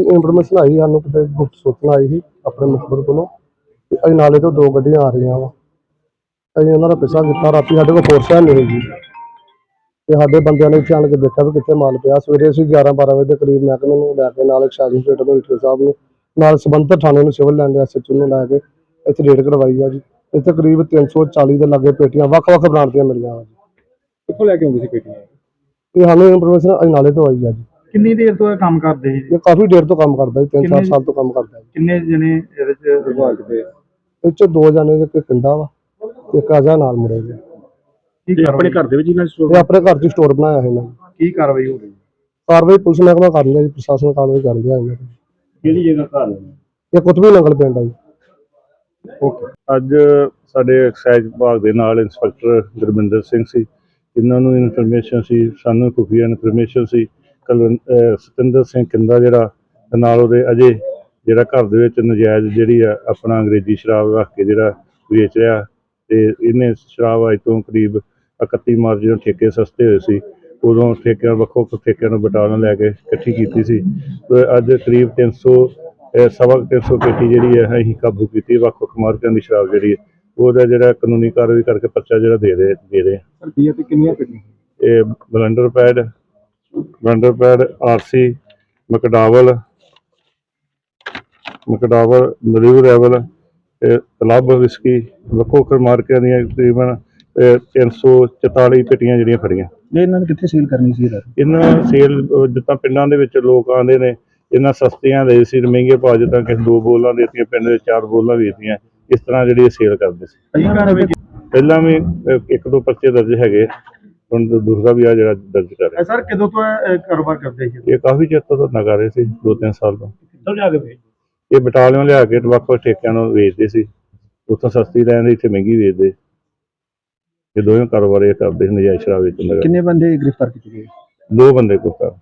ਰਾਤੀ ਇਨਫੋਰਮੇਸ਼ਨ ਆਈ ਸਾਨੂੰ ਕਿਤੇ ਗੁਪਤ ਸੂਚਨਾ ਆਈ ਸੀ ਆਪਣੇ ਮੁਖਬਰ ਕੋਲੋਂ ਕਿ ਅਸੀਂ ਨਾਲੇ ਤੋਂ ਦੋ ਗੱਡੀਆਂ ਆ ਰਹੀਆਂ ਵਾ। ਅਸੀਂ ਉਹਨਾਂ ਦਾ ਪਿੱਛਾ ਕੀਤਾ ਰਾਤੀ ਸਾਡੇ ਕੋਲ ਫੋਰਸ ਹੈ ਨਹੀਂ ਜੀ ਤੇ ਸਾਡੇ ਬੰਦਿਆਂ ਨੇ ਆਣ ਕੇ ਦੇਖਿਆ ਵੀ ਕਿੱਥੇ ਮਾਲ ਪਿਆ। ਸਵੇਰੇ ਅਸੀਂ 11 12 ਵਜੇ ਦੇ ਕਰੀਬ ਮਹਿਕਮੇ ਨੂੰ ਲੈ ਕੇ ਨਾਲ ਐਕਸਾਈਜ਼ ਸਟੇਟ ਦੇ ਵਿਟਰ ਸਾਹਿਬ ਨੂੰ ਨਾਲ ਸੰਬੰਧਿਤ ਥਾਣੇ ਨੂੰ ਸਿਵਲ ਲੈਂਡ ਐਸਐਚਓ ਨੂੰ ਲੈ ਕੇ ਇੱਥੇ ਰੇਡ ਕਰਵਾਈ ਆ ਜੀ। ਇੱਥੇ ਕਰੀਬ 340 ਦੇ ਲਾਗੇ ਪੇਟੀਆਂ ਵੱਖ-ਵੱਖ ਬ੍ਰਾਂਡ ਦੀਆਂ ਮਿਲੀਆਂ ਵਾ ਜੀ। ਕਿੱਥੋਂ ਲੈ ਕੇ ਆਉਂਦੇ ਸੀ ਪੇਟੀਆਂ? ਇਹ ਸਾਨੂੰ ਇਨਫੋਰਮੇਸ਼ਨ ਅਸੀਂ ਨਾਲੇ ਤੋਂ ਆਈ ਆ ਜੀ। ਕਿੰਨੀ ਦੇਰ ਤੋਂ ਇਹ ਕੰਮ ਕਰਦੇ ਸੀ ਇਹ ਕਾਫੀ ਦੇਰ ਤੋਂ ਕੰਮ ਕਰਦਾ ਜੀ 3-4 ਕਿੰਨੇ- ਸਾਲ ਤੋਂ ਕੰਮ ਕਰਦਾ ਜੀ। ਕਿੰਨੇ ਜਣੇ ਇਹਦੇ ਚ ਵਿਭਾਗ ਦੇ? ਇਹ 'ਚੋਂ ਦੋ ਜਾਣੇ ਦੇ ਇੱਕ ਪਿੰਡਾ ਵਾ ਇੱਕ ਆਜਾ ਨਾਲ ਮੁੜੇ ਜੀ। ਕੀ ਆਪਣੇ ਘਰ ਦੇ ਵਿੱਚ ਇਹਨਾਂ ਇਹ ਆਪਣੇ ਘਰ 'ਚ ਸਟੋਰ ਬਣਾਇਆ ਹੈ ਇਹਨਾਂ ਨੇ ਕੀ ਕਾਰਵਾਈ ਹੋ ਰਹੀ? ਕਾਰਵਾਈ ਪੁਲਿਸ ਮਹਿਕਮਾ ਕਰ ਲਿਆ ਜੀ ਪ੍ਰਸ਼ਾਸਨ ਕਾਰਵਾਈ ਕਰ ਲਿਆ ਇਹਨਾਂ ਤੇ ਕਿਹੜੀ ਜਗ੍ਹਾ ਘਰ ਇਹ ਕੁਤਬੀ ਨੰਗਲ ਪਿੰਡ ਆ ਜੀ। ਅੱਜ ਸਾਡੇ ਐਕਸਾਈਜ਼ ਵਿਭਾਗ ਦੇ ਨਾਲ ਇੰਸਪੈਕਟਰ ਗੁਰਮਿੰਦਰ ਸਿੰਘ ਸੀ। ਇਹਨਾਂ ਨੂੰ ਇਨਫੋਰਮੇਸ਼ਨ ਸੀ ਸਾਨੂੰ ਖੁਫੀਆ ਇਨਫੋਰਮੇਸ਼ਨ ਸੀ। ਸਤਿੰਦਰ ਸਿੰਘ ਕਿੰਦਾ ਜਿਹੜਾ ਤੇ ਨਾਲ ਉਹਦੇ ਅਜੇ ਜਿਹੜਾ ਘਰ ਦੇ ਵਿੱਚ ਨਜਾਇਜ਼ ਜਿਹੜੀ ਆ ਆਪਣਾ ਅੰਗਰੇਜ਼ੀ ਸ਼ਰਾਬ ਰੱਖ ਕੇ ਜਿਹੜਾ ਵੇਚ ਰਿਹਾ ਤੇ ਇਹਨੇ ਸ਼ਰਾਬ ਅੱਜ ਤੋਂ ਕਰੀਬ 31 ਮਾਰਚ ਜਦੋਂ ਠੇਕੇ ਸਸਤੇ ਹੋਏ ਸੀ। ਉਦੋਂ ਠੇਕਿਆਂ ਵੱਖੋ ਵੱਖ ਠੇਕਿਆਂ ਨੂੰ ਬਟਾਲਾ ਲੈ ਕੇ ਇਕੱਠੀ ਕੀਤੀ ਸੀ। ਤੇ ਅੱਜ ਕਰੀਬ 300 ਅਹ ਸਵਾ ਕੁ 300 ਪੇਟੀ ਜਿਹੜੀ ਹੈ ਅਸੀਂ ਕਾਬੂ ਕੀਤੀ ਵੱਖ ਵੱਖ ਮਾਰਕਿਆਂ ਦੀ ਸ਼ਰਾਬ ਜਿਹੜੀ ਹੈ ਉਹਦਾ ਜਿਹੜਾ ਕਾਨੂੰਨੀ ਕਾਰਵਾਈ ਕਰਕੇ ਪਰਚਾ ਜਿਹੜਾ ਦੇ ਦੇ ਦੇ ਰਹੇ ਹਾਂ। ਰੁਪਈਏ ਤੇ ਕਿੰਨੀਆਂ ਪੇਟੀਆਂ? ਇਹ Blenders Pride Blenders Pride RC McDowell McDowell ਮਰੀਵ ਰੈਵਲ ਤੇ ਕਲੱਬ ਵਿਸਕੀ ਵੱਖ ਮਾਰਕਿਆਂ ਦੀਆਂ ਤਕਰੀਬਨ ਅਹ 344 ਪੇਟੀਆਂ ਜਿਹੜੀਆਂ ਫੜੀਆਂ ਇਹ ਇਹਨਾਂ ਨੇ ਕਿੱਥੇ ਸੇਲ ਕਰਨੀ ਸੀ ਇਹਦਾ ਇਹਨਾਂ ਸੇਲ ਜਿੱਦਾਂ ਪਿੰਡਾਂ ਦੇ ਵਿੱਚ ਲੋਕ ਆਉਂਦੇ ਨੇ ਇਹਨਾਂ ਸਸਤੀਆਂ ਦੇ ਸੀ ਮਹਿੰਗੇ ਭਾਅ ਜਿੱਦਾਂ ਕਿ ਦੋ ਬੋਲਾਂ ਦੇਤੀਆਂ ਪਿੰਡ ਦੇ ਚਾਰ ਬੋਲਾਂ ਵੇਚਦੀਆਂ ਇਸ ਤਰ੍ਹਾਂ ਜਿਹੜੀ ਸੇਲ ਕਰਦੇ ਸੀ। ਪਹਿਲਾਂ ਵੀ ਇੱਕ ਦੋ ਪਰਚੇ ਦਰਜ ਹੈਗੇ। ਹੁਣ ਦੂ- ਦੂਸਰਾ ਵੀ ਆ ਜਿਹੜਾ ਦਰਜ ਕਰ ਰਿਹਾ। ਸਰ ਕਦੋਂ ਤੋਂ ਇਹ ਕਾਰੋਬਾਰ ਕਰਦੇ ਸੀ? ਇਹ ਕਾਫੀ ਚਿਰ ਤੋਂ ਕਰ ਰਹੇ ਸੀ ਦੋ ਤਿੰਨ ਸਾਲ ਤੋਂ। ਕਿੱਥੋਂ ਜਾ ਕੇ ਵੇਚ ਇਹ ਬਟਾਲਿਓਂ ਲਿਆ ਕੇ ਵੱਖ ਵੱਖ ਠੇਕਿਆਂ ਨੂੰ ਵੇਚਦੇ ਸੀ। ਉੱਥੋਂ ਸਸਤੀ ਲੈਂਦੇ ਇੱਥੇ ਮਹਿੰਗੀ ਵੇਚਦੇ। ਇਹ ਦੋਵੇਂ ਕਾਰੋਬਾਰ ਇਹ ਕਰਦੇ ਸੀ ਨਜਾਇਜ਼ ਸ਼ਰਾਬ ਵੇਚਣ ਦਾ। ਕਿੰਨੇ ਬੰਦੇ ਗ੍ਰਿਫਤਾਰ ਕੀਤੇ ਗਏ? ਦੋ ਬੰਦੇ ਗੁੱਸਾ